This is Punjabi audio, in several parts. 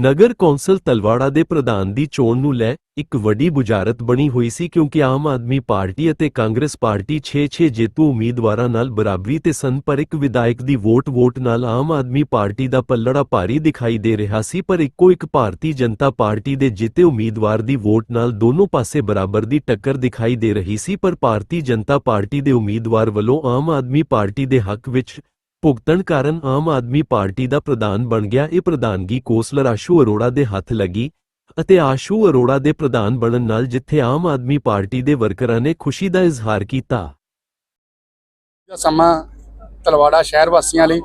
ਨਗਰ ਕੌਂਸਲ ਤਲਵਾੜਾ ਦੇ ਪ੍ਰਧਾਨ ਦੀ ਚੋਣ ਨੂੰ ਲੈ ਇੱਕ ਵੱਡੀ ਬੁਝਾਰਤ ਬਣੀ ਹੋਈ ਸੀ ਕਿਉਂਕਿ ਆਮ ਆਦਮੀ ਪਾਰਟੀ ਅਤੇ ਕਾਂਗਰਸ ਪਾਰਟੀ 6-6 ਜੇਤੂ ਉਮੀਦਵਾਰਾਂ ਨਾਲ ਬਰਾਬਰੀ ਤੇ ਸਨ, ਪਰ ਇੱਕ ਵਿਧਾਇਕ ਦੀ ਵੋਟ ਵੋਟ ਨਾਲ ਆਮ ਆਦਮੀ ਪਾਰਟੀ ਦਾ ਪੱਲੜਾ ਭਾਰੀ ਦਿਖਾਈ ਦੇ ਰਿਹਾ ਸੀ, ਪਰ ਇੱਕੋ ਇੱਕ ਭਾਰਤੀ ਜਨਤਾ ਪਾਰਟੀ ਦੇ ਜਿੱਤੇ ਉਮੀਦਵਾਰ ਦੀ ਵੋਟ ਨਾਲ ਦੋਨੋਂ ਪਾਸੇ ਬਰਾਬਰ ਦੀ ਟੱਕਰ ਦਿਖਾਈ ਦੇ ਰਹੀ ਸੀ, ਪਰ ਭਾਰਤੀ ਜਨਤਾ ਪਾਰਟੀ ਦੇ ਉਮੀਦਵਾਰ ਵੱਲੋਂ ਆਮ ਆਦਮੀ ਪਾਰਟੀ ਦੇ ਹੱਕ ਵਿੱਚ ਭੁਗਤਣ ਕਾਰਨ ਆਮ ਆਦਮੀ ਪਾਰਟੀ ਦਾ ਪ੍ਰਧਾਨ ਬਣ ਗਿਆ। ਇਹ ਪ੍ਰਧਾਨਗੀ ਕੋਸਲਰ ਆਸ਼ੂ ਅਰੋੜਾ ਦੇ ਹੱਥ ਲੱਗੀ ਅਤੇ ਆਸ਼ੂ ਅਰੋੜਾ ਦੇ ਪ੍ਰਧਾਨ ਬਣਨ ਨਾਲ ਜਿੱਥੇ ਆਮ ਆਦਮੀ ਪਾਰਟੀ ਦੇ ਵਰਕਰਾਂ ਨੇ ਖੁਸ਼ੀ ਦਾ ਇਜ਼ਹਾਰ ਕੀਤਾ। ਦਾ ਸਮਾਂ ਤਲਵਾੜਾ ਸ਼ਹਿਰ ਵਾਸੀਆਂ ਲਈ,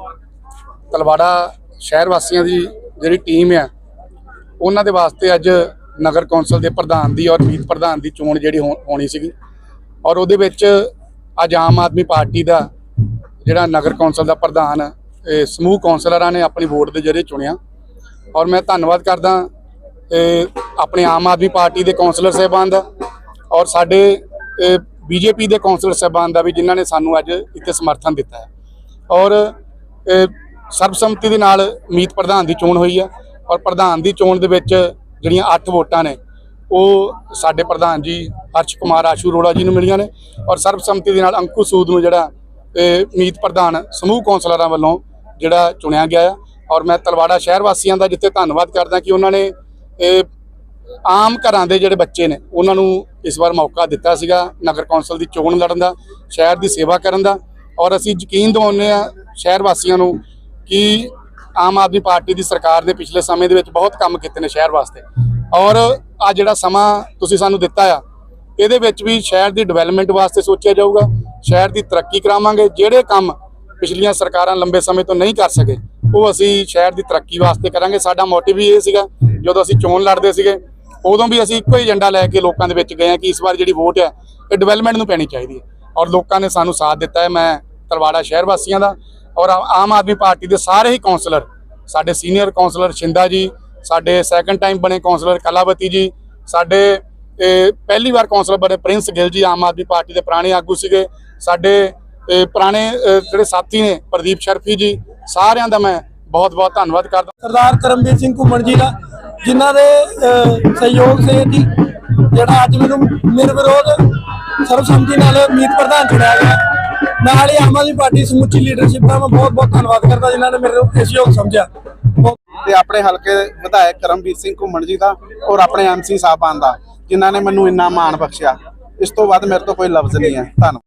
ਤਲਵਾੜਾ ਸ਼ਹਿਰ ਵਾਸੀਆਂ ਦੀ ਜਿਹੜੀ ਟੀਮ ਆ, ਉਹਨਾਂ ਦੇ ਵਾਸਤੇ ਅੱਜ ਨਗਰ ਕੌਂਸਲ ਦੇ ਪ੍ਰਧਾਨ ਦੀ ਔਰ ਮੀਤ ਪ੍ਰਧਾਨ ਦੀ ਚੋਣ ਜਿਹੜੀ ਹੋਣੀ ਸੀਗੀ। ਔਰ ਉਹਦੇ ਵਿੱਚ ਅੱਜ ਆਮ ਆਦਮੀ ਪਾਰਟੀ ਦਾ ਜਿਹੜਾ ਨਗਰ ਕੌਂਸਲ ਦਾ ਪ੍ਰਧਾਨ, ਇਹ ਸਮੂਹ ਕੌਂਸਲਰਾਂ ਨੇ ਆਪਣੀ ਵੋਟ ਦੇ ਜ਼ਰੀਏ ਚੁਣਿਆ। ਔਰ ਮੈਂ ਧੰਨਵਾਦ ਕਰਦਾ, ਇਹ ਆਪਣੇ ਆਮ ਆਦਮੀ ਪਾਰਟੀ ਦੇ ਕੌਂਸਲਰ ਸਾਹਿਬਾਨ ਦਾ ਔਰ ਸਾਡੇ ਬੀਜੇਪੀ ਦੇ ਕੌਂਸਲਰ ਸਾਹਿਬਾਨ ਦਾ ਵੀ ਜਿਨ੍ਹਾਂ ਨੇ ਸਾਨੂੰ ਅੱਜ ਇੱਥੇ ਸਮਰਥਨ ਦਿੱਤਾ ਹੈ। ਔਰ ਸਰਬਸੰਮਤੀ ਦੇ ਨਾਲ ਮੀਤ ਪ੍ਰਧਾਨ ਦੀ ਚੋਣ ਹੋਈ ਹੈ ਔਰ ਪ੍ਰਧਾਨ ਦੀ ਚੋਣ ਦੇ ਵਿੱਚ ਜਿਹੜੀਆਂ 8 ਵੋਟਾਂ ਨੇ, ਉਹ ਸਾਡੇ ਪ੍ਰਧਾਨ ਜੀ ਹਰਸ਼ ਕੁਮਾਰ ਆਸ਼ੂ ਅਰੋੜਾ ਜੀ ਨੂੰ ਮਿਲੀਆਂ ਨੇ ਔਰ ਸਰਬਸੰਮਤੀ ਦੇ ਨਾਲ ਅੰਕੂ ਸੂਦ ਨੂੰ ਜਿਹੜਾ ਮੀਤ ਪ੍ਰਧਾਨ ਸਮੂਹ ਕੌਂਸਲਰਾਂ ਵੱਲੋਂ ਜਿਹੜਾ ਚੁਣਿਆ ਗਿਆ ਆ। ਔਰ ਮੈਂ ਤਲਵਾੜਾ ਸ਼ਹਿਰ ਵਾਸੀਆਂ ਦਾ ਜਿੱਥੇ ਧੰਨਵਾਦ ਕਰਦਾ ਕਿ ਉਹਨਾਂ ਨੇ ਇਹ ਆਮ ਘਰਾਂ ਦੇ ਜਿਹੜੇ ਬੱਚੇ ਨੇ, ਉਹਨਾਂ ਨੂੰ ਇਸ ਵਾਰ ਮੌਕਾ ਦਿੱਤਾ ਸੀਗਾ ਨਗਰ ਕੌਂਸਲ ਦੀ ਚੋਣ ਲੜਨ ਦਾ, ਸ਼ਹਿਰ ਦੀ ਸੇਵਾ ਕਰਨ ਦਾ। ਔਰ ਅਸੀਂ ਯਕੀਨ ਦਿਵਾਉਂਦੇ ਆ ਸ਼ਹਿਰ ਵਾਸੀਆਂ ਨੂੰ ਕਿ ਆਮ ਆਦਮੀ ਪਾਰਟੀ ਦੀ ਸਰਕਾਰ ਨੇ ਪਿਛਲੇ ਸਮੇਂ ਦੇ ਵਿੱਚ ਬਹੁਤ ਕੰਮ ਕੀਤੇ ਨੇ ਸ਼ਹਿਰ ਵਾਸਤੇ। ਔਰ ਆ ਜਿਹੜਾ ਸਮਾਂ ਤੁਸੀਂ ਸਾਨੂੰ ਦਿੱਤਾ ਆ, ਇਹਦੇ ਵਿੱਚ ਵੀ ਸ਼ਹਿਰ ਦੀ ਡਿਵੈਲਪਮੈਂਟ ਵਾਸਤੇ ਸੋਚਿਆ ਜਾਊਗਾ। ਸ਼ਹਿਰ ਦੀ ਤਰੱਕੀ ਕਰਾਵਾਂਗੇ, ਜਿਹੜੇ ਕੰਮ ਪਿਛਲੀਆਂ ਸਰਕਾਰਾਂ ਲੰਬੇ ਸਮੇਂ ਤੋਂ ਨਹੀਂ ਕਰ ਸਕੇ, ਉਹ ਅਸੀਂ ਸ਼ਹਿਰ ਦੀ ਤਰੱਕੀ ਵਾਸਤੇ ਕਰਾਂਗੇ। ਸਾਡਾ ਮੋਟਿਵ ਹੀ ਇਹ ਸੀਗਾ, ਜਦੋਂ ਅਸੀਂ ਚੋਣ ਲੜਦੇ ਸੀਗੇ, ਉਦੋਂ ਵੀ ਅਸੀਂ ਇੱਕੋ ਹੀ ਏਜੰਡਾ ਲੈ ਕੇ ਲੋਕਾਂ ਦੇ ਵਿੱਚ ਗਏ ਆ ਕਿ ਇਸ ਵਾਰ ਜਿਹੜੀ ਵੋਟ ਹੈ, ਇਹ ਡਿਵੈਲਪਮੈਂਟ ਨੂੰ ਪੈਣੀ ਚਾਹੀਦੀ ਹੈ। ਔਰ ਲੋਕਾਂ ਨੇ ਸਾਨੂੰ ਸਾਥ ਦਿੱਤਾ ਹੈ, ਮੈਂ ਤਲਵਾੜਾ ਸ਼ਹਿਰ ਵਾਸੀਆਂ ਦਾ, ਔਰ ਆ- ਆਮ ਆਦਮੀ ਪਾਰਟੀ ਦੇ ਸਾਰੇ ਹੀ ਕੌਂਸਲਰ ਸਾਡੇ ਸੀਨੀਅਰ ਕੌਂਸਲਰ ਸ਼ਿੰਦਾ ਜੀ, ਸਾਡੇ ਸੈਕੰਡ ਟਾਈਮ ਬਣੇ ਕੌਂਸਲਰ ਕਲਾਵਤੀ ਜੀ, ਸਾਡੇ ਇਹ, ਪਹਿਲੀ ਵਾਰ ਕੌਂਸਲਰ ਬਣੇ ਪ੍ਰਿੰਸ ਗਿੱਲ ਜੀ ਆਮ ਆਦਮੀ ਪਾਰਟੀ ਦੇ ਪੁਰਾਣੇ ਆਗੂ ਸੀਗੇ। ਸਾਡੇ ਪੁਰਾਣੇ ਜਿਹੜੇ ਸਾਥੀ ਨੇ ਪ੍ਰਦੀਪ ਸ਼ਰਫੀ ਜੀ ਸਾਰਿਆਂ ਦਾ ਮੈਂ ਬਹੁਤ ਬਹੁਤ ਧੰਨਵਾਦ ਕਰਦਾ। ਸਰਦਾਰ ਕਰਮਵੀਰ ਸਿੰਘ ਘੁੰਮਣ ਜੀ ਦਾ ਜਿਨ੍ਹਾਂ ਦੇ ਸਹਿਯੋਗ ਸੇ ਜੀ ਜਿਹੜਾ ਅੱਜ ਮੈਨੂੰ ਨਿਰਵਿਰੋਧ ਸਰਬਸੰਮਤੀ ਨਾਲ ਮੀਤ ਪ੍ਰਧਾਨ ਚੁਣਿਆ ਗਿਆ ਨਾਲ ਹੀ ਆਮ ਆਦਮੀ ਪਾਰਟੀ ਸਮੁੱਚੀ ਲੀਡਰਸ਼ਿਪ ਦਾ ਮੈਂ ਬਹੁਤ ਬਹੁਤ ਧੰਨਵਾਦ ਕਰਦਾ ਜਿਨ੍ਹਾਂ ਨੇ ਮੇਰੇ ਨੂੰ ਇਸ ਯੋਗ ਸਮਝਿਆ। ਤੇ ਆਪਣੇ ਹਲਕੇ ਵਿਧਾਇਕ ਕਰਮਵੀਰ ਸਿੰਘ ਘੁੰਮਣ ਜੀ ਦਾ ਔਰ ਆਪਣੇ ਐਮਸੀ ਸਾਹਿਬਾਨ ਦਾ, ਜਿਨ੍ਹਾਂ ਨੇ ਮੈਨੂੰ ਇੰਨਾ ਮਾਣ ਬਖਸ਼ਿਆ। ਇਸ ਤੋਂ ਵੱਧ ਮੇਰੇ ਤੋਂ ਕੋਈ ਲਫ਼ਜ਼ ਨਹੀਂ ਹੈ। ਧੰਨਵਾਦ।